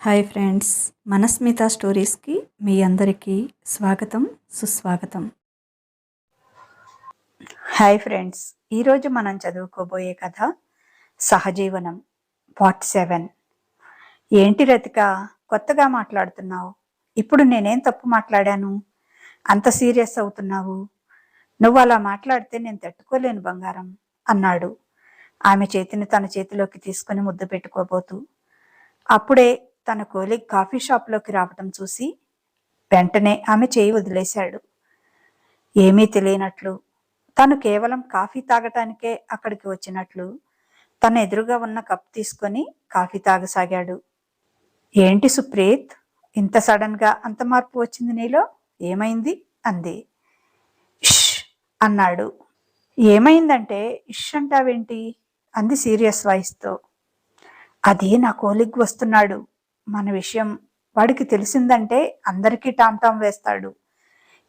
Hi friends మనస్మిత స్టోరీస్కి మీ అందరికీ స్వాగతం సుస్వాగతం. హాయ్ ఫ్రెండ్స్ ఈరోజు మనం చదువుకోబోయే కథ సహజీవనం పార్ట్ సెవెన్. ఏంటి రతిక కొత్తగా మాట్లాడుతున్నావు? ఇప్పుడు నేనేం తప్పు మాట్లాడాను? అంత సీరియస్ అవుతున్నావు? నువ్వు అలా మాట్లాడితే నేను తట్టుకోలేను బంగారం అన్నాడు. ఆమె చేతిని తన చేతిలోకి తీసుకుని ముద్దు పెట్టుకోబోతూ. అప్పుడే తన కోలిగ్ కాఫీ షాప్లోకి రావటం చూసి వెంటనే ఆమె చేయి వదిలేశాడు. ఏమీ తెలియనట్లు తను కేవలం కాఫీ తాగటానికే అక్కడికి వచ్చినట్లు తన ఎదురుగా ఉన్న కప్ తీసుకొని కాఫీ తాగసాగాడు. ఏంటి సుప్రీత్ ఇంత సడన్గా అంత మార్పు వచ్చింది నీలో? ఏమైంది? అంది. "ఇష్" అన్నాడు. ఏమైందంటే ఇష్ అంటావేంటి? అంది సీరియస్ వాయిస్తో. అది నా కోలిగ్ వస్తున్నాడు. మన విషయం వాడికి తెలిసిందంటే అందరికీ టామ్ టామ్ వేస్తాడు.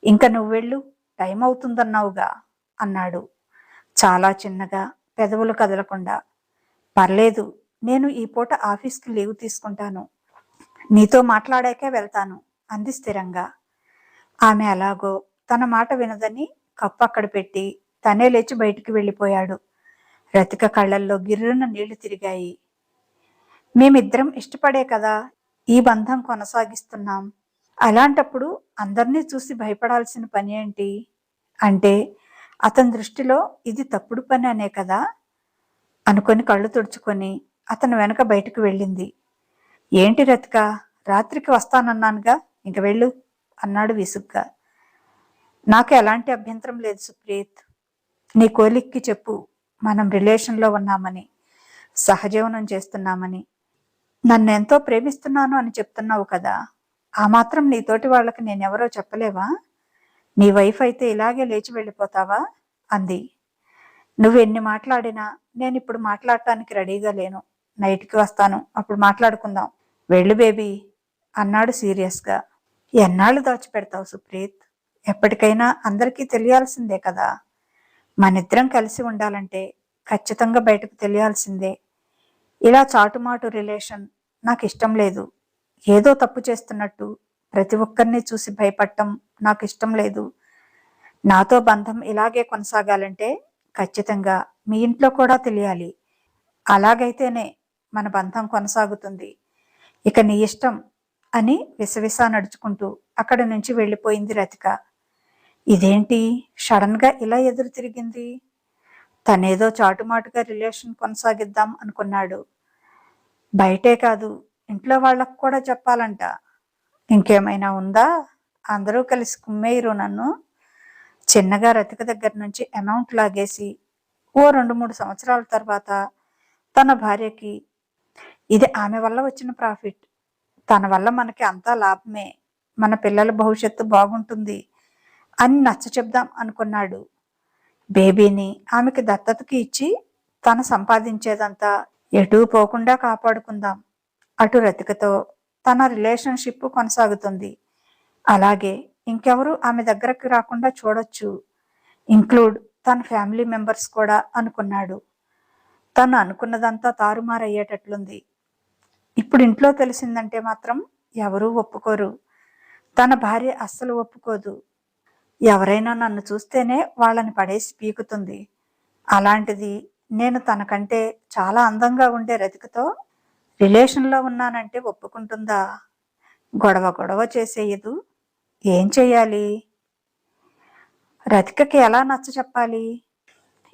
ఇంకా నువ్వు వెళ్ళు టైం అవుతుందన్నావుగా అన్నాడు. చాలా చిన్నగా పెదవులు కదలకుండా. పర్లేదు నేను ఈ పూట ఆఫీస్కి లీవ్ తీసుకుంటాను. నీతో మాట్లాడాకే వెళ్తాను అంది స్థిరంగా. ఆమె అలాగో తన మాట వినదని కప్పు అక్కడ పెట్టి తనే లేచి బయటికి వెళ్ళిపోయాడు. రతిక కళ్ళల్లో గిర్రున నీళ్ళు తిరిగాయి. మేమిద్దరం ఇష్టపడే కదా ఈ బంధం కొనసాగిస్తున్నాం. అలాంటప్పుడు అందరినీ చూసి భయపడాల్సిన పని ఏంటి? అంటే అతని దృష్టిలో ఇది తప్పుడు పని అనే కదా? అనుకొని కళ్ళు తుడుచుకొని అతను వెనక బయటకు వెళ్ళింది. ఏంటి రతిక? రాత్రికి వస్తానన్నానుగా? ఇంక వెళ్ళు అన్నాడు విసుగ్గా. నాకు ఎలాంటి అభ్యంతరం లేదు సుప్రీత్. నీ కోలిక్కి చెప్పు. మనం రిలేషన్లో ఉన్నామని సహజీవనం చేస్తున్నామని. నన్ను ఎంతో ప్రేమిస్తున్నాను అని చెప్తున్నావు కదా ఆ మాత్రం నీతోటి వాళ్ళకి నేనెవరో చెప్పలేవా? నీ వైఫ్ అయితే ఇలాగే లేచి వెళ్ళిపోతావా? అంది. నువ్వు ఎన్ని మాట్లాడినా నేను ఇప్పుడు మాట్లాడటానికి రెడీగా లేను. నైట్కి వస్తాను అప్పుడు మాట్లాడుకుందాం. వెళ్ళు బేబీ అన్నాడు సీరియస్గా. ఎన్నాళ్ళు దాచిపెడతావు సుప్రీత్? ఎప్పటికైనా అందరికీ తెలియాల్సిందే కదా. మనిద్దరం కలిసి ఉండాలంటే ఖచ్చితంగా బయటకు తెలియాల్సిందే. ఇలా చాటుమాటు రిలేషన్ నాకు ఇష్టం లేదు. ఏదో తప్పు చేస్తున్నట్టు ప్రతి ఒక్కరిని చూసి భయపడటం నాకు ఇష్టం లేదు. నాతో బంధం ఇలాగే కొనసాగాలంటే ఖచ్చితంగా మీ ఇంట్లో కూడా తెలియాలి. అలాగైతేనే మన బంధం కొనసాగుతుంది. ఇక నీ ఇష్టం అని విసవిసా నడుచుకుంటూ అక్కడి నుంచి వెళ్ళిపోయింది రతిక. ఇదేంటి? సడన్గా ఇలా ఎదురు తిరిగింది? తనేదో చాటుమాటుగా రిలేషన్ కొనసాగిద్దాం అనుకున్నాడు. బయటే కాదు ఇంట్లో వాళ్ళకు కూడా చెప్పాలంట. ఇంకేమైనా ఉందా? అందరూ కలిసి కుమ్మేయరు నన్ను. చిన్నగా రతిక దగ్గర నుంచి అమౌంట్ లాగేసి ఓ రెండు మూడు సంవత్సరాల తర్వాత తన భార్యకి ఇది ఆమె వల్ల వచ్చిన ప్రాఫిట్. తన వల్ల మనకి అంతా లాభమే. మన పిల్లల భవిష్యత్తు బాగుంటుంది అని నచ్చ చెప్దాం అనుకున్నాడు. బేబీని ఆమెకి దత్తతకి ఇచ్చి తను సంపాదించేదంతా ఎటూ పోకుండా కాపాడుకుందాం. అటు రతికతో తన రిలేషన్షిప్ కొనసాగుతుంది. అలాగే ఇంకెవరు ఆమె దగ్గరకు రాకుండా చూడొచ్చు. ఇంక్లూడ్ తన ఫ్యామిలీ మెంబర్స్ కూడా అనుకున్నాడు. తను అనుకున్నదంతా తారుమారయ్యేటట్లుంది. ఇప్పుడు ఇంట్లో తెలిసిందంటే మాత్రం ఎవరూ ఒప్పుకోరు. తన భార్య అస్సలు ఒప్పుకోదు. ఎవరైనా నన్ను చూస్తేనే వాళ్ళని పడేసి పీకుతుంది. అలాంటిది నేను తనకంటే చాలా అందంగా ఉండే రతికతో రిలేషన్లో ఉన్నానంటే ఒప్పుకుంటుందా? గొడవ గొడవ చేసేయదు. ఏం చేయాలి రతికకి ఎలా నచ్చ చెప్పాలి?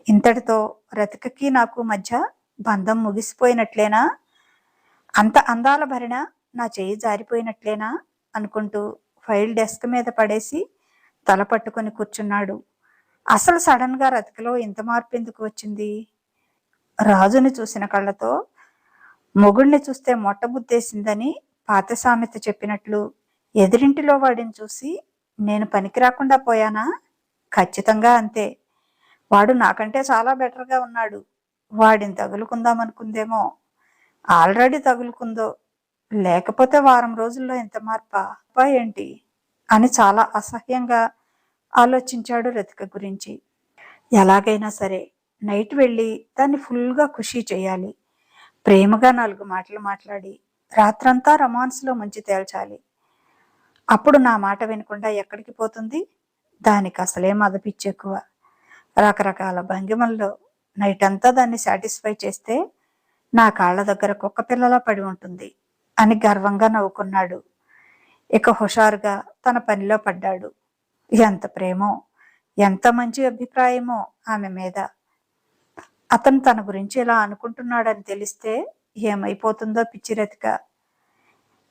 ఇంతటితో రతికకి నాకు మధ్య బంధం ముగిసిపోయినట్లేనా? అంత అందాల భరిణ నా చేయి జారిపోయినట్లేనా? అనుకుంటూ ఫైల్ డెస్క్ మీద పడేసి తల పట్టుకొని కూర్చున్నాడు. అసలు సడన్గా రతికలో ఇంత మార్పు ఎందుకు వచ్చింది? రాజుని చూసిన కళ్ళతో మొగుణ్ణి చూస్తే మొట్టబుద్ధేసిందని పాత సామెత చెప్పినట్లు ఎదిరింటిలో వాడిని చూసి నేను పనికి రాకుండా పోయానా? ఖచ్చితంగా అంతే. వాడు నాకంటే చాలా బెటర్గా ఉన్నాడు. వాడిని తగులుకుందాం అనుకుందేమో ఆల్రెడీ తగులుకుందో. లేకపోతే వారం రోజుల్లో ఎంత మార్పా? ఏంటి? అని చాలా అసహ్యంగా ఆలోచించాడు రతిక గురించి. ఎలాగైనా సరే నైట్ వెళ్ళి దాన్ని ఫుల్గా ఖుషి చేయాలి. ప్రేమగా నాలుగు మాటలు మాట్లాడి రాత్రంతా రొమాన్స్లో ముంచి తేల్చాలి. అప్పుడు నా మాట వినకుండా ఎక్కడికి పోతుంది? దానికి అసలే మదపిచ్చి ఎక్కువ రకరకాల భంగిమల్లో నైట్ అంతా దాన్ని సాటిస్ఫై చేస్తే నా కాళ్ళ దగ్గర కుక్క పిల్లలా పడి ఉంటుంది అని గర్వంగా నవ్వుకున్నాడు. ఇక హుషారుగా తన పనిలో పడ్డాడు. ఎంత ప్రేమో ఎంత మంచి అభిప్రాయమో ఆమె మీద. అతను తన గురించి ఇలా అనుకుంటున్నాడని తెలిస్తే ఏమైపోతుందో పిచ్చిరతిక.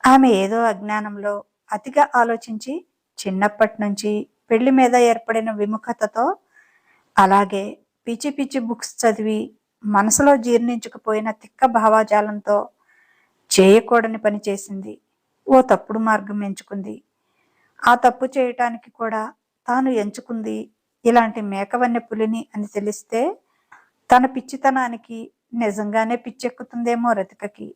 ఆమె ఏదో అజ్ఞానంలో అతిగా ఆలోచించి చిన్నప్పటి నుంచి పెళ్ళి మీద ఏర్పడిన విముఖతతో అలాగే పిచ్చి పిచ్చి బుక్స్ చదివి మనసులో జీర్ణించుకుపోయిన తిక్క భావాజాలంతో చేయకూడని పని చేసింది. ఓ తప్పుడు మార్గం ఎంచుకుంది. ఆ తప్పు చేయటానికి కూడా తాను ఎంచుకుంది ఇలాంటి మేకవన్నె పులిని అని తెలిస్తే తన పిచ్చితనానికి నిజంగానే పిచ్చెక్కుతుందేమో రతికకి.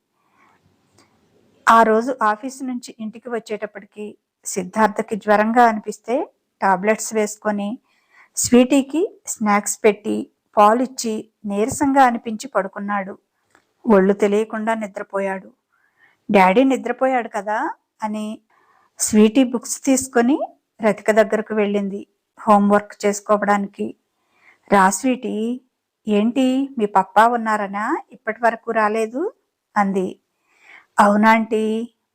ఆ రోజు ఆఫీస్ నుంచి ఇంటికి వచ్చేటప్పటికి సిద్ధార్థకి జ్వరంగా అనిపిస్తే టాబ్లెట్స్ వేసుకొని స్వీటీకి స్నాక్స్ పెట్టి పాలిచ్చి నీరసంగా అనిపించి పడుకున్నాడు. ఒళ్ళు తెలియకుండా నిద్రపోయాడు. డాడీ నిద్రపోయాడు కదా అని స్వీటీ బుక్స్ తీసుకొని రతిక దగ్గరకు వెళ్ళింది హోంవర్క్ చేసుకోవడానికి. రా స్వీటీ ఏంటి మీ పప్పా ఉన్నారనా? ఇప్పటి వరకు రాలేదు? అంది. అవునాంటీ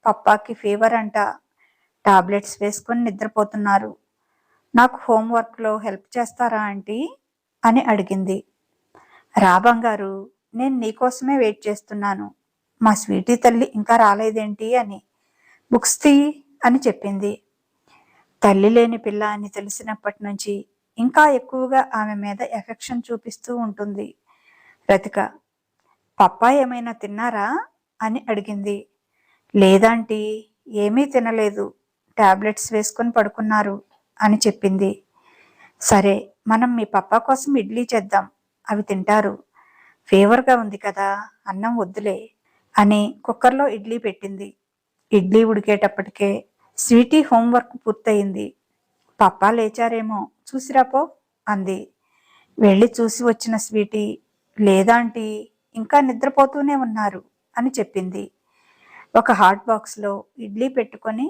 పప్పాకి ఫీవర్ అంట. టాబ్లెట్స్ వేసుకొని నిద్రపోతున్నారు. నాకు హోంవర్క్లో హెల్ప్ చేస్తారా ఆంటీ? అని అడిగింది. రా బంగారు నేను నీకోసమే వెయిట్ చేస్తున్నాను. మా స్వీటీ తల్లి ఇంకా రాలేదేంటి అని. బుక్స్ తీ అని చెప్పింది. తల్లి లేని పిల్ల అని తెలిసినప్పటి నుంచి ఇంకా ఎక్కువగా ఆమె మీద ఎఫెక్షన్ చూపిస్తూ ఉంటుంది. రతిక పప్పా ఏమైనా తిన్నారా? అని అడిగింది. లేదాంటీ ఏమీ తినలేదు. టాబ్లెట్స్ వేసుకొని పడుకున్నారు అని చెప్పింది. సరే మనం మీ పప్పా కోసం ఇడ్లీ చేద్దాం. అవి తింటారు. ఫీవర్గా ఉంది కదా అన్నం వద్దులే అని కుక్కర్లో ఇడ్లీ పెట్టింది. ఇడ్లీ ఉడికేటప్పటికే స్వీటీ హోంవర్క్ పూర్తయింది. పప్పా లేచారేమో చూసిరాపో? అంది. వెళ్ళి చూసి వచ్చిన స్వీటీ లేదాంటీ ఇంకా నిద్రపోతూనే ఉన్నారు అని చెప్పింది. ఒక హాట్ బాక్స్లో ఇడ్లీ పెట్టుకొని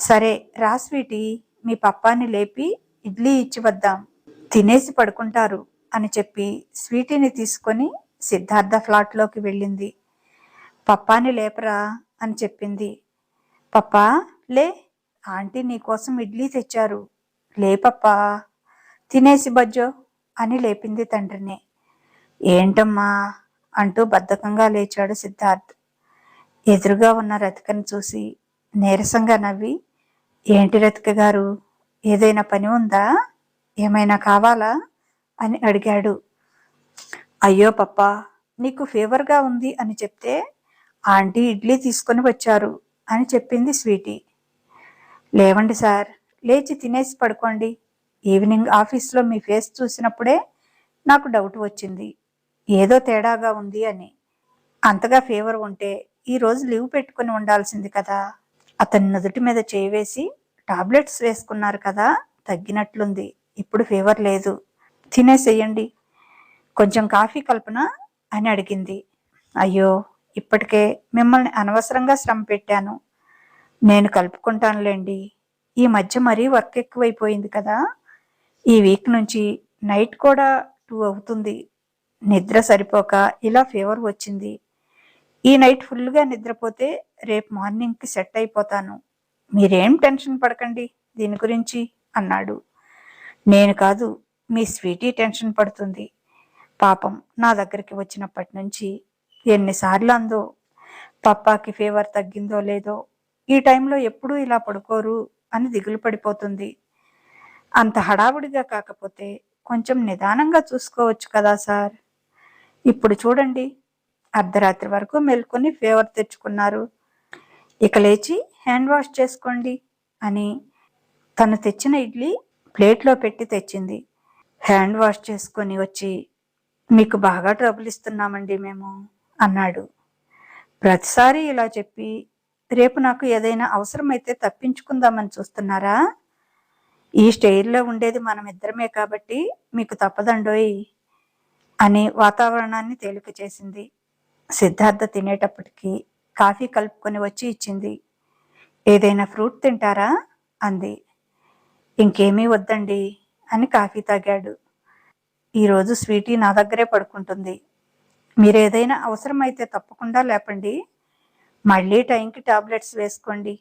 సరే రా స్వీటీ మీ పప్పాని లేపి ఇడ్లీ ఇచ్చి వద్దాం తినేసి పడుకుంటారు అని చెప్పి స్వీటీని తీసుకొని సిద్ధార్థ ఫ్లాట్లోకి వెళ్ళింది. పప్పాని లేపరా అని చెప్పింది. పప్పా లే ఆంటీ నీకోసం ఇడ్లీ తెచ్చారు లేపప్పా. తినేసి బజ్జో అని లేపింది తండ్రిని. ఏంటమ్మా? అంటూ బద్ధకంగా లేచాడు సిద్ధార్థ్. ఎదురుగా ఉన్న రతికను చూసి నీరసంగా నవ్వి ఏంటి రతిక గారు? ఏదైనా పని ఉందా? ఏమైనా కావాలా? అని అడిగాడు. అయ్యో పప్పా నీకు ఫీవర్గా ఉంది అని చెప్తే ఆంటీ ఇడ్లీ తీసుకొని వచ్చారు అని చెప్పింది స్వీటీ. లేవండి సార్ లేచి తినేసి పడుకోండి. ఈవినింగ్ ఆఫీస్లో మీ ఫేస్ చూసినప్పుడే నాకు డౌట్ వచ్చింది. ఏదో తేడాగా ఉంది అని. అంతగా ఫీవర్ ఉంటే ఈరోజు లీవ్ పెట్టుకుని ఉండాల్సింది కదా. అతని నుదుటి మీద చేయివేసి టాబ్లెట్స్ వేసుకున్నారు కదా తగ్గినట్లుంది. ఇప్పుడు ఫీవర్ లేదు. తినేసేయండి. కొంచెం కాఫీ కల్పన అని అడిగింది. అయ్యో ఇప్పటికే మిమ్మల్ని అనవసరంగా శ్రమ పెట్టాను. నేను కలుపుకుంటానులేండి. ఈ మధ్య మరీ వర్క్ ఎక్కువైపోయింది కదా. ఈ వీక్ నుంచి నైట్ కూడా టూ అవుతుంది. నిద్ర సరిపోక ఇలా ఫీవర్ వచ్చింది. ఈ నైట్ ఫుల్గా నిద్రపోతే రేపు మార్నింగ్కి సెట్ అయిపోతాను. మీరేం టెన్షన్ పడకండి దీని గురించి అన్నాడు. నేను కాదు మీ స్వీటీ టెన్షన్ పడుతుంది. పాపం నా దగ్గరికి వచ్చినప్పటి నుంచి ఎన్నిసార్లు అందో పప్పాకి ఫీవర్ తగ్గిందో లేదో ఈ టైంలో ఎప్పుడూ ఇలా పడుకోరు అని దిగులు పడిపోతుంది. అంత హడావుడిగా కాకపోతే కొంచెం నిదానంగా చూసుకోవచ్చు కదా సార్. ఇప్పుడు చూడండి. అర్ధరాత్రి వరకు మెల్కొని ఫేవర్ తెచ్చుకున్నారు. ఇక లేచి హ్యాండ్ వాష్ చేసుకోండి అని తను తెచ్చిన ఇడ్లీ ప్లేట్లో పెట్టి తెచ్చింది. హ్యాండ్ వాష్ చేసుకొని వచ్చి మీకు బాగా ట్రబుల్ ఇస్తున్నామండి మేము అన్నాడు. ప్రతిసారి ఇలా చెప్పి రేపు నాకు ఏదైనా అవసరమైతే తప్పించుకుందామని చూస్తున్నారా? ఈ స్టైల్లో ఉండేది మనం ఇద్దరమే కాబట్టి మీకు తప్పదండోయ్ అని వాతావరణాన్ని తేలిక చేసింది. సిద్ధార్థ తినేటప్పటికి కాఫీ కలుపుకొని వచ్చి ఇచ్చింది. ఏదైనా ఫ్రూట్ తింటారా? అంది. ఇంకేమీ వద్దండి అని కాఫీ తాగాడు. ఈరోజు స్వీటీ నా దగ్గరే పడుకుంటుంది. మీరు ఏదైనా అవసరమైతే తప్పకుండా లేపండి. మళ్ళీ టైంకి టాబ్లెట్స్ వేసుకోండి.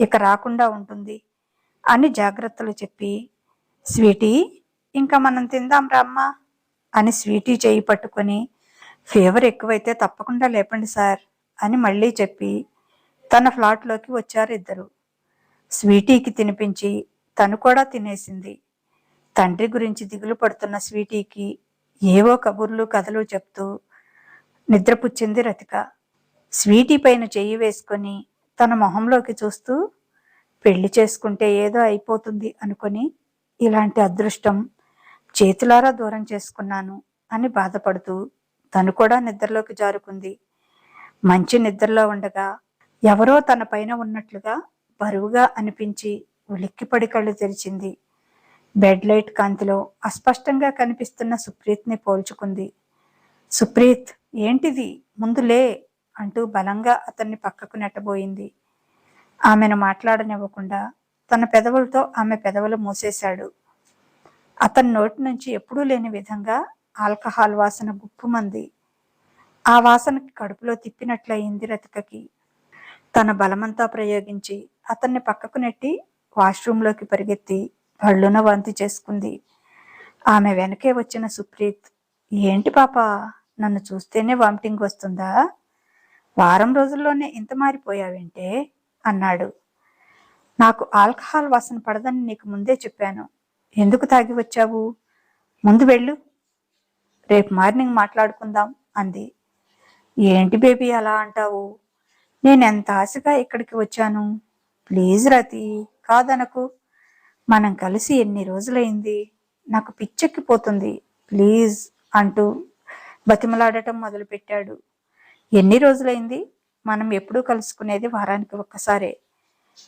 ఇక రాకుండా ఉంటుంది అని జాగ్రత్తలు చెప్పి స్వీటీ ఇంకా మనం తిందాం రామ్మా అని స్వీటీ చేయి పట్టుకొని ఫీవర్ ఎక్కువైతే తప్పకుండా లేపండి సార్ అని మళ్ళీ చెప్పి తన ఫ్లాట్లోకి వచ్చారు ఇద్దరు. స్వీటీకి తినిపించి తను కూడా తినేసింది. తండ్రి గురించి దిగులు పడుతున్న స్వీటీకి ఏవో కబుర్లు కథలు చెప్తూ నిద్రపుచ్చింది రతిక. స్వీటీ పైన చెయ్యి వేసుకొని తన మొహంలోకి చూస్తూ పెళ్ళి చేసుకుంటే ఏదో అయిపోతుంది అనుకొని ఇలాంటి అదృష్టం చేతులారా దూరం చేసుకున్నాను అని బాధపడుతూ తను కూడా నిద్రలోకి జారుకుంది. మంచి నిద్రలో ఉండగా ఎవరో తన పైన ఉన్నట్లుగా బరువుగా అనిపించి ఉలిక్కిపడి కళ్ళు తెరిచింది. బెడ్ లైట్ కాంతిలో అస్పష్టంగా కనిపిస్తున్న సుప్రీత్ని పోల్చుకుంది. సుప్రీత్ ఏంటిది? ముందులే అంటూ బలంగా అతన్ని పక్కకు నెట్టబోయింది. ఆమెను మాట్లాడనివ్వకుండా తన పెదవులతో ఆమె పెదవులు మూసేశాడు. అతని నోటి నుంచి ఎప్పుడూ లేని విధంగా ఆల్కహాల్ వాసన గుప్పుమంది ఆ వాసనకి కడుపులో తిప్పినట్లయింది రతికకి. తన బలమంతా ప్రయోగించి అతన్ని పక్కకు నెట్టి వాష్రూంలోకి పరిగెత్తి పళ్ళున వాంతి చేసుకుంది. ఆమె వెనకే వచ్చిన సుప్రీత్ ఏంటి పాప? నన్ను చూస్తేనే వామిటింగ్ వస్తుందా? వారం రోజుల్లోనే ఇంత మారిపోయావేంటే? అన్నాడు. నాకు ఆల్కహాల్ వాసన పడదని నీకు ముందే చెప్పాను. ఎందుకు తాగి వచ్చావు? ముందు వెళ్ళు. రేపు మార్నింగ్ మాట్లాడుకుందాం అంది. ఏంటి బేబీ అలా అంటావు? నేను ఎంత ఆశగా ఇక్కడికి వచ్చాను? ప్లీజ్ రతి కాదనకు. మనం కలిసి ఎన్ని రోజులైంది? నాకు పిచ్చెక్కిపోతుంది. ప్లీజ్ అంటూ బతిమలాడటం మొదలుపెట్టాడు. ఎన్ని రోజులైంది? మనం ఎప్పుడూ కలుసుకునేది వారానికి ఒక్కసారే.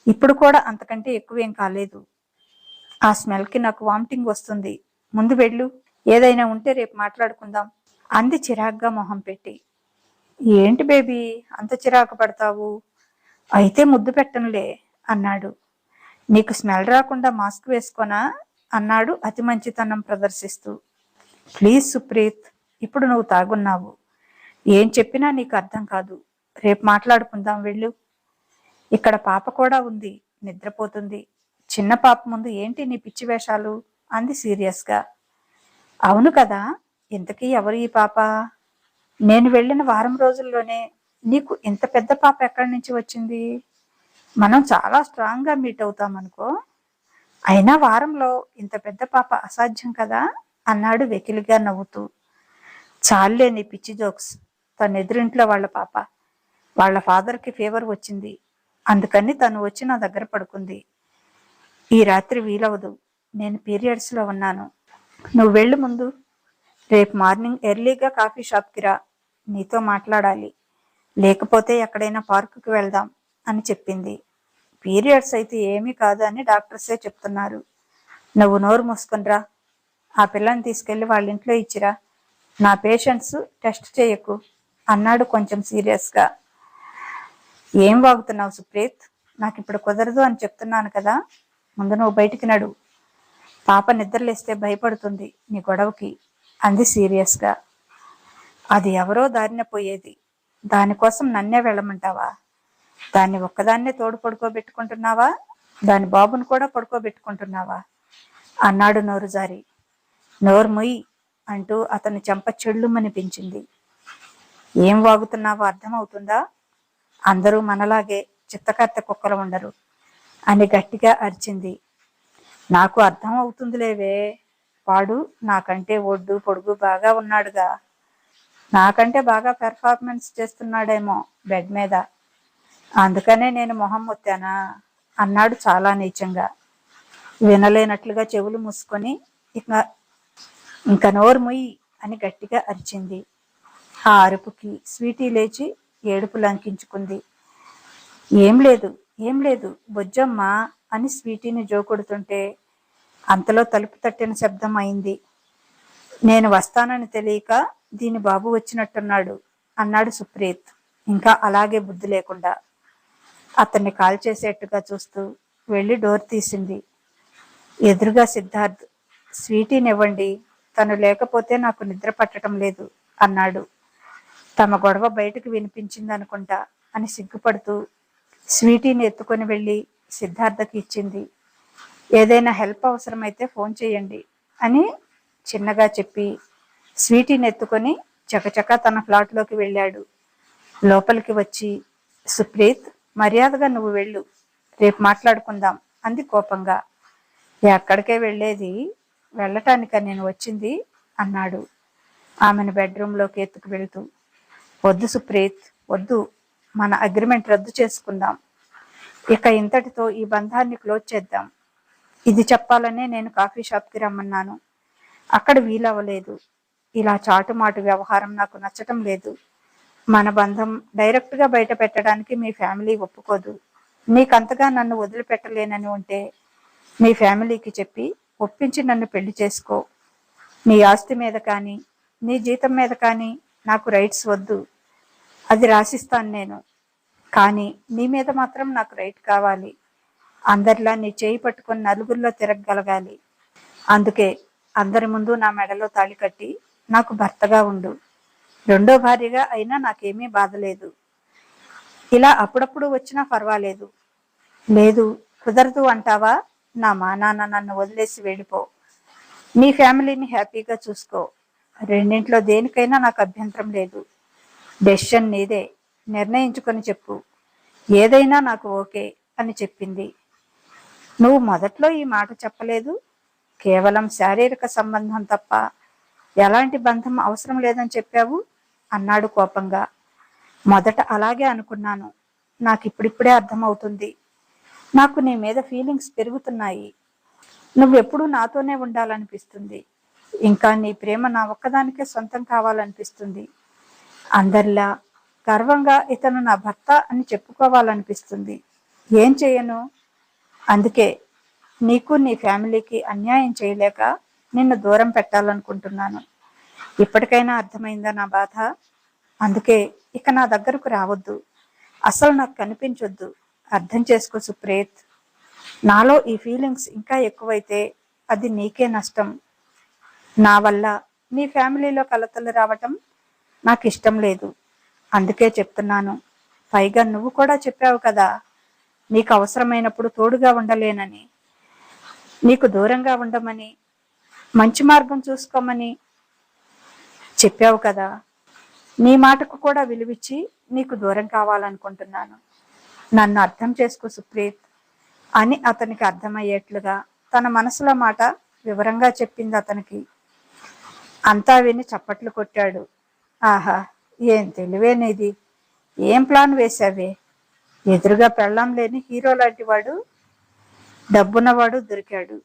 ఇప్పుడు కూడా అంతకంటే ఎక్కువేం కాలేదు. ఆ స్మెల్కి నాకు వామిటింగ్ వస్తుంది. ముందు వెళ్ళు. ఏదైనా ఉంటే రేపు మాట్లాడుకుందాం. అంది చిరాగ్గా మొహం పెట్టి. ఏంటి బేబీ? అంత చిరాకు పడతావు? అయితే ముద్దు పెట్టనులే అన్నాడు. నీకు స్మెల్ రాకుండా మాస్క్ వేసుకోనా? అన్నాడు అతి మంచితనం ప్రదర్శిస్తూ. ప్లీజ్ సుప్రీత్ ఇప్పుడు నువ్వు తాగున్నావు. ఏం చెప్పినా నీకు అర్థం కాదు. రేపు మాట్లాడుకుందాం వెళ్ళు. ఇక్కడ పాప కూడా ఉంది. నిద్రపోతుంది. చిన్న పాప ముందు ఏంటి నీ పిచ్చి వేషాలు? అంది సీరియస్గా. అవును కదా ఇంతకీ ఎవరు ఈ పాప? నేను వెళ్ళిన వారం రోజుల్లోనే నీకు ఇంత పెద్ద పాప ఎక్కడి నుంచి వచ్చింది? మనం చాలా స్ట్రాంగ్గా మీట్ అవుతాం అనుకో. అయినా వారంలో ఇంత పెద్ద పాప అసాధ్యం కదా? అన్నాడు వెకిలిగా నవ్వుతూ. చాలే నీ పిచ్చి జోక్స్. తన ఎదురింట్లో వాళ్ళ పాప. వాళ్ళ ఫాదర్కి ఫీవర్ వచ్చింది. అందుకని తను వచ్చి నా దగ్గర పడుకుంది. ఈ రాత్రి వీలవదు. నేను పీరియడ్స్లో ఉన్నాను. నువ్వు వెళ్ళు ముందు. రేపు మార్నింగ్ ఎర్లీగా కాఫీ షాప్కి రా. నీతో మాట్లాడాలి. లేకపోతే ఎక్కడైనా పార్కుకి వెళ్దాం అని చెప్పింది. పీరియడ్స్ అయితే ఏమీ కాదు అని డాక్టర్సే చెప్తున్నారు. నువ్వు నోరు మూసుకునిరా ఆ పిల్లని తీసుకెళ్ళి వాళ్ళ ఇంట్లో ఇచ్చిరా. నా పేషెంట్స్ టెస్ట్ చేయకు. అన్నాడు కొంచెం సీరియస్గా ఏం వాగుతున్నావు సుప్రీత్? నాకు ఇప్పుడు కుదరదు అని చెప్తున్నాను కదా. ముందు నువ్వు బయటికి నడు. పాప నిద్రలేస్తే భయపడుతుంది నీ గొడవకి అంది సీరియస్గా అది ఎవరో దారిన పోయేది. దానికోసం నన్నే వెళ్ళమంటావా? దాన్ని ఒక్కదాన్నే తోడు పడుకోబెట్టుకుంటున్నావా? దాని బాబును కూడా పడుకోబెట్టుకుంటున్నావా? అన్నాడు నోరు జారి నోరు ముయ్ అంటూ అతను చెంప చెళ్ళుమనిపించింది. ఏం వాగుతున్నావో అర్థమవుతుందా? అందరూ మనలాగే చిత్తకర్త కుక్కలు ఉండరు. అని గట్టిగా అరిచింది. నాకు అర్థం అవుతుందిలేవే వాడు నాకంటే ఒడ్డు పొడుగు బాగా ఉన్నాడుగా. నాకంటే బాగా పెర్ఫార్మెన్స్ చేస్తున్నాడేమో బెడ్ మీద. అందుకనే నేను మొహం మొత్తానా? అన్నాడు చాలా నీచంగా. వినలేనట్లుగా చెవులు మూసుకొని ఇక ఇంకా నోరు ముయ్యి అని గట్టిగా అరిచింది. ఆ అరుపుకి స్వీటీ లేచి ఏడుపు లంకించుకుంది. ఏం లేదు ఏం లేదు బొజ్జమ్మ అని స్వీటీని జోకొడుతుంటే అంతలో తలుపు తట్టిన శబ్దం అయింది. నేను వస్తానని తెలియక దీని బాబు వచ్చినట్టున్నాడు అన్నాడు సుప్రీత్. ఇంకా అలాగే బుద్ధి లేకుండా అతన్ని కాల్ చేసేట్టుగా చూస్తూ వెళ్ళి డోర్ తీసింది. ఎదురుగా సిద్ధార్థ్ స్వీటీనివ్వండి తను లేకపోతే నాకు నిద్ర పట్టడం లేదు అన్నాడు. తమ గొడవ బయటకు వినిపించింది అనుకుంటా అని సిగ్గుపడుతూ స్వీటీని ఎత్తుకొని వెళ్ళి సిద్ధార్థకి ఇచ్చింది. ఏదైనా హెల్ప్ అవసరమైతే ఫోన్ చేయండి అని చిన్నగా చెప్పి స్వీటీని ఎత్తుకొని చకచక తన ఫ్లాట్లోకి వెళ్ళాడు. లోపలికి వచ్చి సుప్రీత్ మర్యాదగా నువ్వు వెళ్ళు. రేపు మాట్లాడుకుందాం అంది కోపంగా. ఎక్కడికే వెళ్ళేది? వెళ్ళటానిక నేను వచ్చింది? అన్నాడు. ఆమెను బెడ్రూమ్లోకి ఎత్తుకు వెళ్తూ. వద్దు సుప్రీత్ వద్దు. మన అగ్రిమెంట్ రద్దు చేసుకుందాం. ఇక ఇంతటితో ఈ బంధాన్ని క్లోజ్ చేద్దాం. ఇది చెప్పాలనే నేను కాఫీ షాప్కి రమ్మన్నాను. అక్కడ వీలవ్వలేదు. ఇలా చాటుమాటు వ్యవహారం నాకు నచ్చటం లేదు. మన బంధం డైరెక్ట్గా బయట పెట్టడానికి మీ ఫ్యామిలీ ఒప్పుకోదు. నీకంతగా నన్ను వదిలిపెట్టలేనని ఉంటే మీ ఫ్యామిలీకి చెప్పి ఒప్పించి నన్ను పెళ్ళి చేసుకో. నీ ఆస్తి మీద కానీ నీ జీతం మీద కానీ నాకు రైట్స్ వద్దు. అది రాసిస్తాను నేను. కానీ నీ మీద మాత్రం నాకు రైట్ కావాలి. అందరిలా నీ చేయి పట్టుకొని నలుగురిలో తిరగగలగాలి. అందుకే అందరి ముందు నా మెడలో తాళి కట్టి నాకు భర్తగా ఉండు. రెండో భార్యగా అయినా నాకేమీ బాధ లేదు. ఇలా అప్పుడప్పుడు వచ్చినా పర్వాలేదు. లేదు కుదరదు అంటావా? నా మా నాన్న నన్ను వదిలేసి వెళ్ళిపో. నీ ఫ్యామిలీని హ్యాపీగా చూసుకో. రెండింట్లో దేనికైనా నాకు అభ్యంతరం లేదు. డెసిషన్ నీదే. నిర్ణయించుకొని చెప్పు. ఏదైనా నాకు ఓకే అని చెప్పింది. నువ్వు మొదట్లో ఈ మాట చెప్పలేదు. కేవలం శారీరక సంబంధం తప్ప ఎలాంటి బంధం అవసరం లేదని చెప్పావు? అన్నాడు కోపంగా. మొదట అలాగే అనుకున్నాను. నాకు ఇప్పుడిప్పుడే అర్థమవుతుంది. నాకు నీ మీద ఫీలింగ్స్ పెరుగుతున్నాయి. నువ్వెప్పుడు నాతోనే ఉండాలనిపిస్తుంది. ఇంకా నీ ప్రేమ నా ఒక్కదానికే సొంతం కావాలనిపిస్తుంది. అందరిలా గర్వంగా ఇతను నా భర్త అని చెప్పుకోవాలనిపిస్తుంది. ఏం చేయను? అందుకే నీకు నీ ఫ్యామిలీకి అన్యాయం చేయలేక నిన్ను దూరం పెట్టాలనుకుంటున్నాను. ఇప్పటికైనా అర్థమైందా నా బాధ? అందుకే ఇక నా దగ్గరకు రావద్దు. అసలు నాకు కనిపించొద్దు. అర్థం చేసుకో సుప్రేత్. నాలో ఈ ఫీలింగ్స్ ఇంకా ఎక్కువైతే అది నీకే నష్టం. నా వల్ల మీ ఫ్యామిలీలో కలతలు రావటం నాకు ఇష్టం లేదు. అందుకే చెప్తున్నాను. పైగా నువ్వు కూడా చెప్పావు కదా నీకు అవసరమైనప్పుడు తోడుగా ఉండలేనని. నీకు దూరంగా ఉండమని మంచి మార్గం చూసుకోమని చెప్పావు కదా నీ మాటకు కూడా విలువిచ్చి నీకు దూరం కావాలనుకుంటున్నాను. నన్ను అర్థం చేసుకో సుప్రీత్ అని అతనికి అర్థమయ్యేట్లుగా తన మనసులో మాట వివరంగా చెప్పింది అతనికి. అంతా విని చప్పట్లు కొట్టాడు. ఆహా ఏం తెలివేనేది? ఏం ప్లాన్ వేశావే? ఎదురుగా పెళ్ళం లేని హీరో లాంటి వాడు డబ్బున్నవాడు దొరికాడు.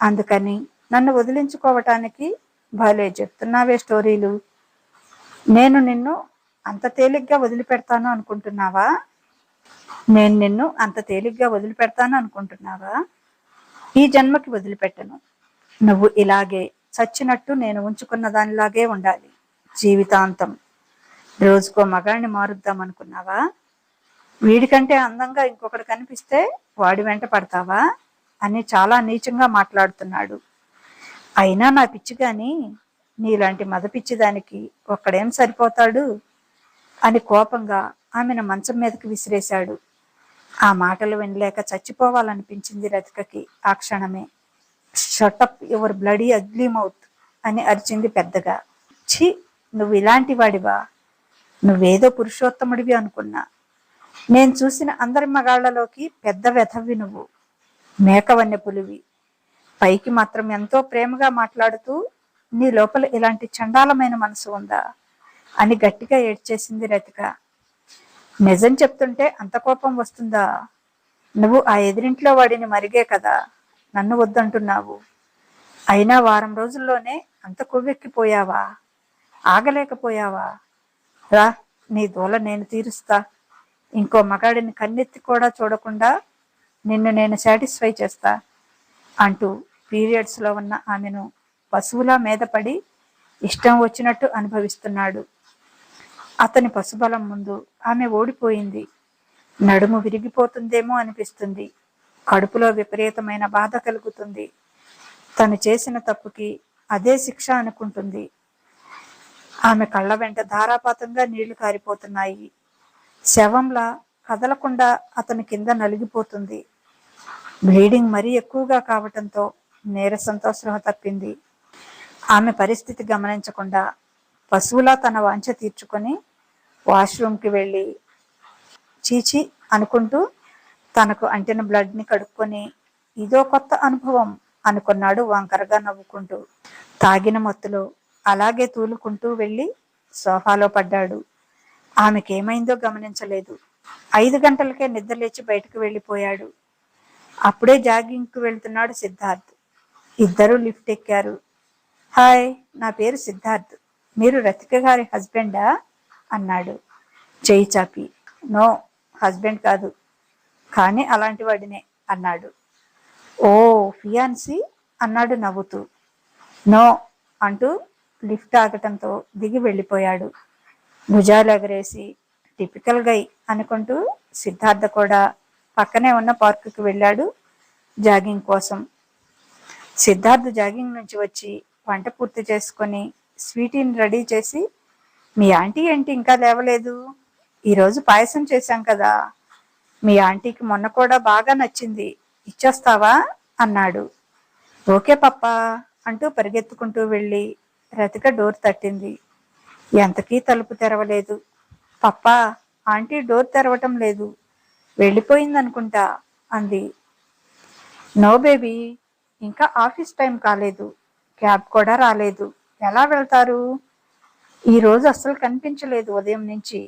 అందుకని నన్ను వదిలించుకోవటానికి భలే చెప్తున్నావే స్టోరీలు. నేను నిన్ను అంత తేలిగ్గా వదిలిపెడతాను అనుకుంటున్నావా? నేను నిన్ను అంత తేలిగ్గా వదిలిపెడతాను అనుకుంటున్నావా? ఈ జన్మకి వదిలిపెట్టను. నువ్వు ఇలాగే చచ్చినట్టు నేను ఉంచుకున్న దానిలాగే ఉండాలి. జీవితాంతం. రోజుకో మగాడిని మారుద్దాం అనుకున్నావా? వీడికంటే అందంగా ఇంకొకటి కనిపిస్తే వాడి వెంట పడతావా? అని చాలా నీచంగా మాట్లాడుతున్నాడు. అయినా నా పిచ్చి గాని నీలాంటి మద పిచ్చిదానికి ఒక్కడేం సరిపోతాడు? అని కోపంగా ఆమెను మంచం మీదకి విసిరేశాడు. ఆ మాటలు వినలేక చచ్చిపోవాలనిపించింది రతికకి ఆ క్షణమే. Shut up your bloody ugly mouth అని అరిచింది పెద్దగా. ఛీ నువ్వు ఇలాంటి వాడివా? నువ్వేదో పురుషోత్తముడివి అనుకున్నా. నేను చూసిన అందరి మగాళ్ళలోకి పెద్ద వెధవి నువ్వు. మేకవన్నె పులివి. పైకి మాత్రం ఎంతో ప్రేమగా మాట్లాడుతూ నీ లోపల ఇలాంటి చండాలమైన మనసు ఉందా? అని గట్టిగా ఏడ్చేసింది రతిక నిజం చెప్తుంటే అంత కోపం వస్తుందా? నువ్వు ఆ ఎదిరింట్లో వాడిని మరిగే కదా? నన్ను వద్దంటున్నావు. అయినా వారం రోజుల్లోనే అంత కొవ్వెక్కిపోయావా? ఆగలేకపోయావా? రా నీ దూల నేను తీరుస్తా. ఇంకో మగాడిని కన్నెత్తి కూడా చూడకుండా నిన్ను నేను సాటిస్ఫై చేస్తా అంటూ పీరియడ్స్లో ఉన్న ఆమెను పశువులా మీద పడి ఇష్టం వచ్చినట్టు అనుభవిస్తున్నాడు. అతని పశుబలం ముందు ఆమె ఓడిపోయింది. నడుము విరిగిపోతుందేమో అనిపిస్తుంది. కడుపులో విపరీతమైన బాధ కలుగుతుంది. తను చేసిన తప్పుకి అదే శిక్ష అనుకుంటుంది. ఆమె కళ్ళ వెంట ధారాపాతంగా నీళ్ళు కారిపోతున్నాయి. శవంలా కదలకుండా అతని కింద నలిగిపోతుంది. బ్లీడింగ్ మరీ ఎక్కువగా కావటంతో నీరసంతో స్పృహ తప్పింది. ఆమె పరిస్థితి గమనించకుండా పశువులా తన వాంఛ తీర్చుకొని వాష్రూమ్కి వెళ్ళి చీచి అనుకుంటూ తనకు అంటిన బ్లడ్ని కడుక్కొని ఇదో కొత్త అనుభవం అనుకున్నాడు వంకరగా నవ్వుకుంటూ. తాగిన మత్తులో అలాగే తూలుకుంటూ వెళ్ళి సోఫాలో పడ్డాడు. ఆమెకేమైందో గమనించలేదు. ఐదు గంటలకే నిద్రలేచి బయటకు వెళ్ళిపోయాడు. అప్పుడే జాగింగ్కి వెళ్తున్నాడు సిద్ధార్థ్. ఇద్దరూ లిఫ్ట్ ఎక్కారు. హాయ్ నా పేరు సిద్ధార్థ్. మీరు రతిక గారి హస్బెండా? అన్నాడు. చేయి చాపి. నో హస్బెండ్ కాదు. కానీ అలాంటి వాడినే అన్నాడు. ఓ ఫియాన్సీ అన్నాడు నవ్వుతూ. నో అంటూ లిఫ్ట్ ఆగటంతో దిగి వెళ్ళిపోయాడు. భుజాలు ఎగరేసి టిపికల్ గై అనుకుంటూ సిద్ధార్థ కూడా పక్కనే ఉన్న పార్కుకి వెళ్ళాడు జాగింగ్ కోసం. సిద్ధార్థ జాగింగ్ నుంచి వచ్చి వంట పూర్తి చేసుకొని స్వీటీని రెడీ చేసి మీ ఆంటీ ఏంటి ఇంకా లేవలేదు? ఈరోజు పాయసం చేశాం కదా. మీ ఆంటీకి మొన్న కూడా బాగా నచ్చింది. ఇచ్చేస్తావా? అన్నాడు. ఓకే పప్పా అంటూ పరిగెత్తుకుంటూ వెళ్ళి రతిక డోర్ తట్టింది. ఎంతకీ తలుపు తెరవలేదు. పప్పా ఆంటీ డోర్ తెరవటం లేదు. వెళ్ళిపోయిందనుకుంటా అంది. నో బేబీ ఇంకా ఆఫీస్ టైం కాలేదు. క్యాబ్ కూడా రాలేదు. ఎలా వెళ్తారు? ఈరోజు అస్సలు కనిపించలేదు ఉదయం నుంచి.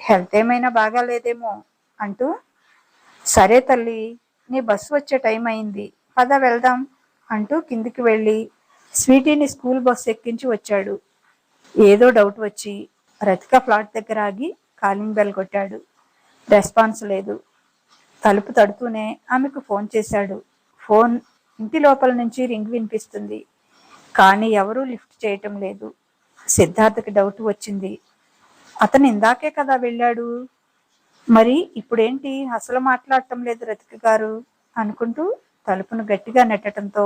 హెల్త్ ఏమైనా బాగాలేదేమో అంటూ సరే తల్లి నీ బస్సు వచ్చే టైం అయింది. పద వెళ్దాం అంటూ కిందికి వెళ్ళి స్వీటీని స్కూల్ బస్సు ఎక్కించి వచ్చాడు. ఏదో డౌట్ వచ్చి రతిక ఫ్లాట్ దగ్గర ఆగి కాలింగ్ బెల్ కొట్టాడు. రెస్పాన్స్ లేదు. తలుపు తడుతూనే ఆమెకు ఫోన్ చేశాడు. ఫోన్ ఇంటి లోపల నుంచి రింగ్ వినిపిస్తుంది. కానీ ఎవరూ లిఫ్ట్ చేయటం లేదు. సిద్ధార్థకి డౌట్ వచ్చింది. అతను ఇందాకే కదా వెళ్ళాడు. మరి ఇప్పుడేంటి? అసలు మాట్లాడటం లేదు రతిక గారు అనుకుంటూ తలుపును గట్టిగా నెట్టడంతో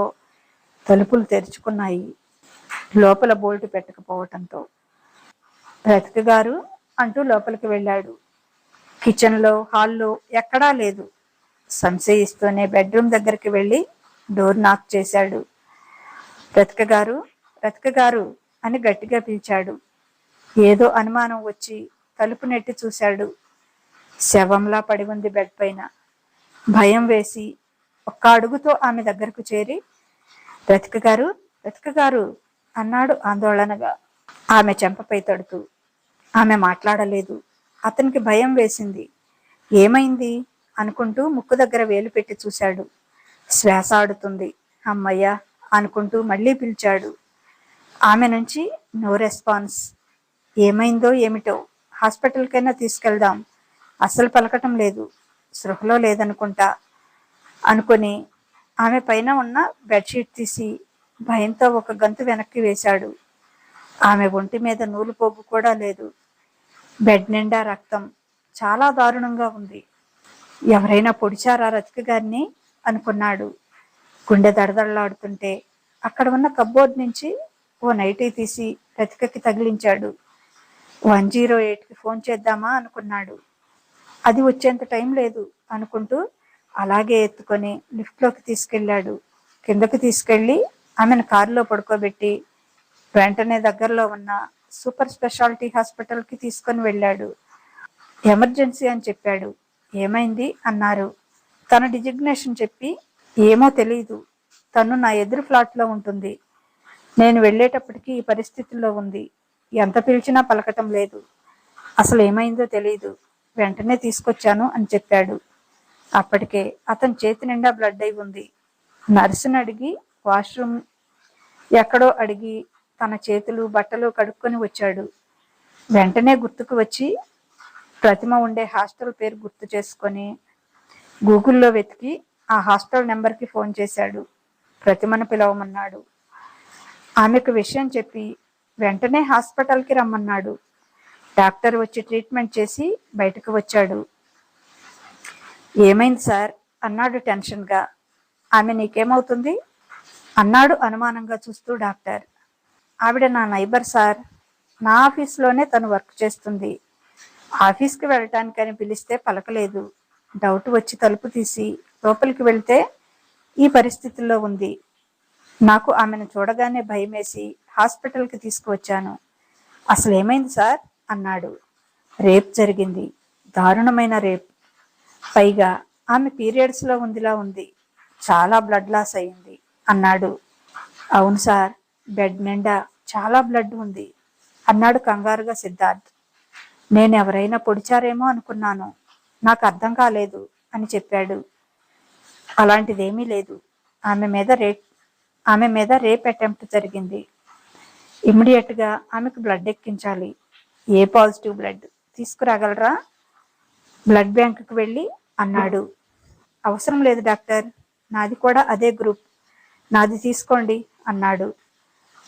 తలుపులు తెరుచుకున్నాయి. లోపల బోల్ట్ పెట్టకపోవటంతో. రతిక గారు అంటూ లోపలికి వెళ్ళాడు. కిచెన్లో హాల్లో ఎక్కడా లేదు. సంశయిస్తూనే బెడ్రూమ్ దగ్గరికి వెళ్ళి డోర్ నాక్ చేశాడు. రతిక గారు రతిక గారు అని గట్టిగా పిలిచాడు. ఏదో అనుమానం వచ్చి తలుపు నెట్టి చూశాడు. శవంలా పడి ఉంది బెడ్ పైన. భయం వేసి ఒక్క అడుగుతో ఆమె దగ్గరకు చేరి రతిక గారు రతిక గారు అన్నాడు ఆందోళనగా. ఆమె చెంపపై తడుతూ. ఆమె మాట్లాడలేదు. అతనికి భయం వేసింది. ఏమైంది? అనుకుంటూ ముక్కు దగ్గర వేలు పెట్టి చూశాడు. శ్వాస ఆడుతుంది. అమ్మయ్య అనుకుంటూ మళ్ళీ పిలిచాడు. ఆమె నుంచి నో రెస్పాన్స్. ఏమైందో ఏమిటో? హాస్పిటల్కైనా తీసుకెళ్దాం. అస్సలు పలకటం లేదు. సృహలో లేదనుకుంటా. అనుకొని ఆమె పైన ఉన్న బెడ్షీట్ తీసి భయంతో ఒక గంతు వెనక్కి వేశాడు. ఆమె ఒంటి మీద నూలు పోగు కూడా లేదు. బెడ్ నిండా రక్తం. చాలా దారుణంగా ఉంది. ఎవరైనా పొడిచారా రతిక గారిని? అనుకున్నాడు. గుండె దడదడలాడుతుంటే అక్కడ ఉన్న కబ్బోర్డ్ నుంచి ఓ నైటీ తీసి రతికకి తగిలించాడు. వన్ జీరో ఎయిట్కి ఫోన్ చేద్దామా? అనుకున్నాడు. అది వచ్చేంత టైం లేదు అనుకుంటూ అలాగే ఎత్తుకొని లిఫ్ట్లోకి తీసుకెళ్ళాడు. కిందకి తీసుకెళ్ళి ఆమెను కారులో పడుకోబెట్టి వెంటనే దగ్గరలో ఉన్న సూపర్ స్పెషాలిటీ హాస్పిటల్కి తీసుకొని వెళ్ళాడు. ఎమర్జెన్సీ అని చెప్పాడు. ఏమైంది? అన్నారు. తన డిజిగ్నేషన్ చెప్పి ఏమో తెలియదు తను నా ఎదురు ఫ్లాట్లో ఉంటుంది. నేను వెళ్ళేటప్పటికి ఈ పరిస్థితుల్లో ఉంది. ఎంత పిలిచినా పలకటం లేదు. అసలు ఏమైందో తెలియదు వెంటనే తీసుకొచ్చాను అని చెప్పాడు. అప్పటికే అతని చేతి నిండా బ్లడ్ అయి ఉంది. నర్సుని అడిగి వాష్రూమ్ ఎక్కడో అడిగి తన చేతులు బట్టలు కడుక్కొని వచ్చాడు. వెంటనే గుర్తుకు వచ్చి ప్రతిమ ఉండే హాస్టల్ పేరు గుర్తు చేసుకొని గూగుల్లో వెతికి ఆ హాస్టల్ నెంబర్కి ఫోన్ చేశాడు. ప్రతిమను పిలవమన్నాడు. ఆమెకు విషయం చెప్పి వెంటనే హాస్పిటల్కి రమ్మన్నాడు. డాక్టర్ వచ్చి ట్రీట్మెంట్ చేసి బయటకు వచ్చాడు. ఏమైంది సార్? అన్నాడు టెన్షన్గా ఆమె నీకేమవుతుంది? అన్నాడు అనుమానంగా చూస్తూ డాక్టర్. ఆవిడ నా నైబర్ సార్. నా ఆఫీస్లోనే తను వర్క్ చేస్తుంది. ఆఫీస్కి వెళ్ళటానికని పిలిస్తే పలకలేదు. డౌట్ వచ్చి తలుపు తీసి లోపలికి వెళ్తే ఈ పరిస్థితుల్లో ఉంది. నాకు ఆమెను చూడగానే భయమేసి హాస్పిటల్కి తీసుకువచ్చాను. అసలు ఏమైంది సార్? అన్నాడు. రేప్ జరిగింది. దారుణమైన రేప్. పైగా ఆమె పీరియడ్స్లో ఉందిలా ఉంది. చాలా బ్లడ్ లాస్ అయింది అన్నాడు. అవును సార్ బెడ్ నిండా చాలా బ్లడ్ ఉంది అన్నాడు కంగారుగా సిద్ధార్థ్. నేను ఎవరైనా పొడిచారేమో అనుకున్నాను. నాకు అర్థం కాలేదు అని చెప్పాడు. అలాంటిదేమీ లేదు. ఆమె మీద రేప్ ఆమె మీద రేప్ అటెంప్ట్ జరిగింది. ఇమ్మీడియట్గా ఆమెకు బ్లడ్ ఎక్కించాలి. ఏ పాజిటివ్ బ్లడ్ తీసుకురాగలరా? బ్లడ్ బ్యాంకుకి వెళ్ళి అన్నాడు. అవసరం లేదు డాక్టర్ నాది కూడా అదే గ్రూప్. నాది తీసుకోండి అన్నాడు.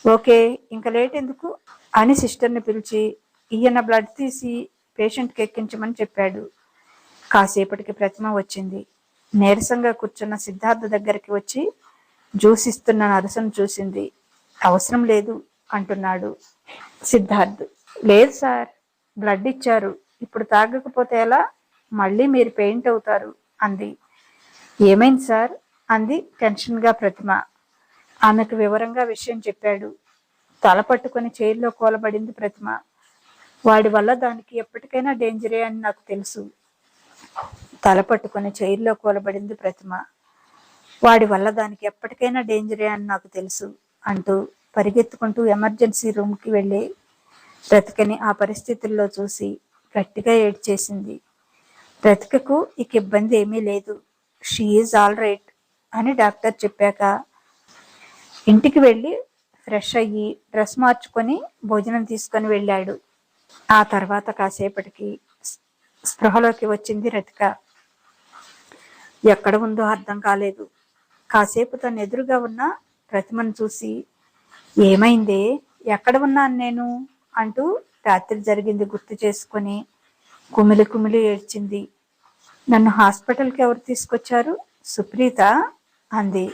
ఓకే ఇంకా లేట్ ఎందుకు? అని సిస్టర్ని పిలిచి ఈయన బ్లడ్ తీసి పేషెంట్కి ఎక్కించమని చెప్పాడు. కాసేపటికి ప్రతిమ వచ్చింది. నీరసంగా కూర్చున్న సిద్ధార్థ దగ్గరికి వచ్చి జ్యూస్ ఇస్తున్న నరసను చూసింది. అవసరం లేదు అంటున్నాడు సిద్ధార్థ్. లేదు సార్ బ్లడ్ ఇచ్చారు. ఇప్పుడు తాగకపోతే ఎలా? మళ్ళీ మీరు పెయింట్ అవుతారు అంది. ఏమైంది సార్? అంది టెన్షన్గా ప్రతిమ. ఆమెకు వివరంగా విషయం చెప్పాడు. తల పట్టుకొని చైర్లో కూలబడింది ప్రతిమ. వాడి వల్ల దానికి ఎప్పటికైనా డేంజరే అని నాకు తెలుసు. తల పట్టుకొని చైర్లో కూలబడింది ప్రతిమ. వాడి వల్ల దానికి ఎప్పటికైనా డేంజరే అని నాకు తెలుసు అంటూ పరిగెత్తుకుంటూ ఎమర్జెన్సీ రూమ్కి వెళ్ళి బ్రతికని ఆ పరిస్థితుల్లో చూసి గట్టిగా ఏడ్చేసింది. బ్రతికకు ఇక ఇబ్బంది ఏమీ లేదు. షీ ఈజ్ ఆల్ రైట్ అని డాక్టర్ చెప్పాక ఇంటికి వెళ్ళి ఫ్రెష్ అయ్యి డ్రెస్ మార్చుకొని భోజనం తీసుకొని వెళ్ళాడు. ఆ తర్వాత కాసేపటికి స్పృహలోకి వచ్చింది రతిక. ఎక్కడ ఉందో అర్థం కాలేదు. కాసేపు తను ఎదురుగా ఉన్న ప్రతిమను చూసి ఏమైందే? ఎక్కడ ఉన్నాను నేను? అంటూ రాత్రి జరిగింది గుర్తు చేసుకొని కుమిలి కుమిలి ఏడ్చింది. నన్ను హాస్పిటల్కి ఎవరు తీసుకొచ్చారు? సుప్రీత అంది.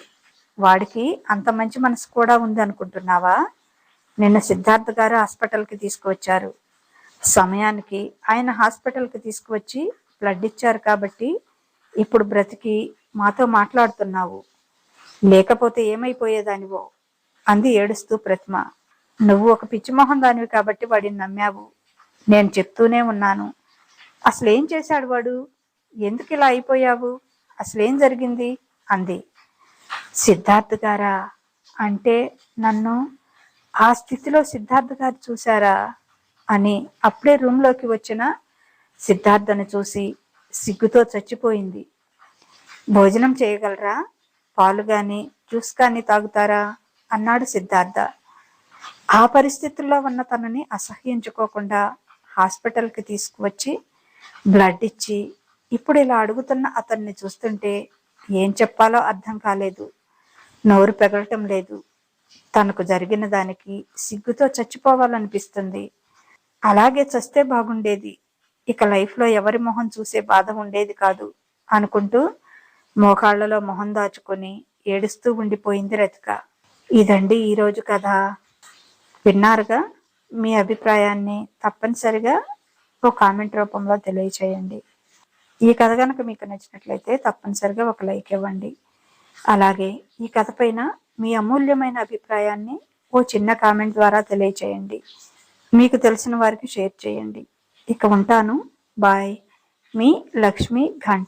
వాడికి అంత మంచి మనసు కూడా ఉంది అనుకుంటున్నావా? నిన్న సిద్ధార్థ గారు హాస్పిటల్కి తీసుకువచ్చారు. సమయానికి ఆయన హాస్పిటల్కి తీసుకువచ్చి బ్లడ్ ఇచ్చారు కాబట్టి ఇప్పుడు బ్రతికి మాతో మాట్లాడుతున్నావు. లేకపోతే ఏమైపోయేదానివో అంది ఏడుస్తూ ప్రతిమ. నువ్వు ఒక పిచ్చిమోహం దానివి కాబట్టి వాడిని నమ్మావు. నేను చెప్తూనే ఉన్నాను. అసలు ఏం చేశాడు వాడు? ఎందుకు ఇలా అయిపోయావు? అసలేం జరిగింది? అంది. సిద్ధార్థ్ గారా? అంటే నన్ను ఆ స్థితిలో సిద్ధార్థ్ గారు చూశారా? అని అప్పుడే రూమ్లోకి వచ్చిన సిద్ధార్థను చూసి సిగ్గుతో చచ్చిపోయింది. భోజనం చేయగలరా? పాలు కానీ జ్యూస్ కానీ తాగుతారా? అన్నాడు సిద్ధార్థ. ఆ పరిస్థితుల్లో ఉన్న తనని అసహ్యించుకోకుండా హాస్పిటల్కి తీసుకువచ్చి బ్లడ్ ఇచ్చి ఇప్పుడు ఇలా అడుగుతున్న అతన్ని చూస్తుంటే ఏం చెప్పాలో అర్థం కాలేదు. నోరు పెగలటం లేదు. తనకు జరిగిన దానికి సిగ్గుతో చచ్చిపోవాలనిపిస్తుంది. అలాగే చస్తే బాగుండేది. ఇక లైఫ్లో ఎవరి మొహం చూసే బాధ ఉండేది కాదు అనుకుంటూ మోకాళ్ళలో మొహం దాచుకొని ఏడుస్తూ ఉండిపోయింది రతిక. ఇదండి ఈరోజు కథ. విన్నారుగా? మీ అభిప్రాయాన్ని తప్పనిసరిగా ఒక కామెంట్ రూపంలో తెలియచేయండి. ఈ కథ కనుక మీకు నచ్చినట్లయితే తప్పనిసరిగా ఒక లైక్ ఇవ్వండి. అలాగే ఈ కథ పైన మీ అమూల్యమైన అభిప్రాయాన్ని ఓ చిన్న కామెంట్ ద్వారా తెలియచేయండి. మీకు తెలిసిన వారికి షేర్ చేయండి. ఇక ఉంటాను. బాయ్. మీ లక్ష్మి ఘంట.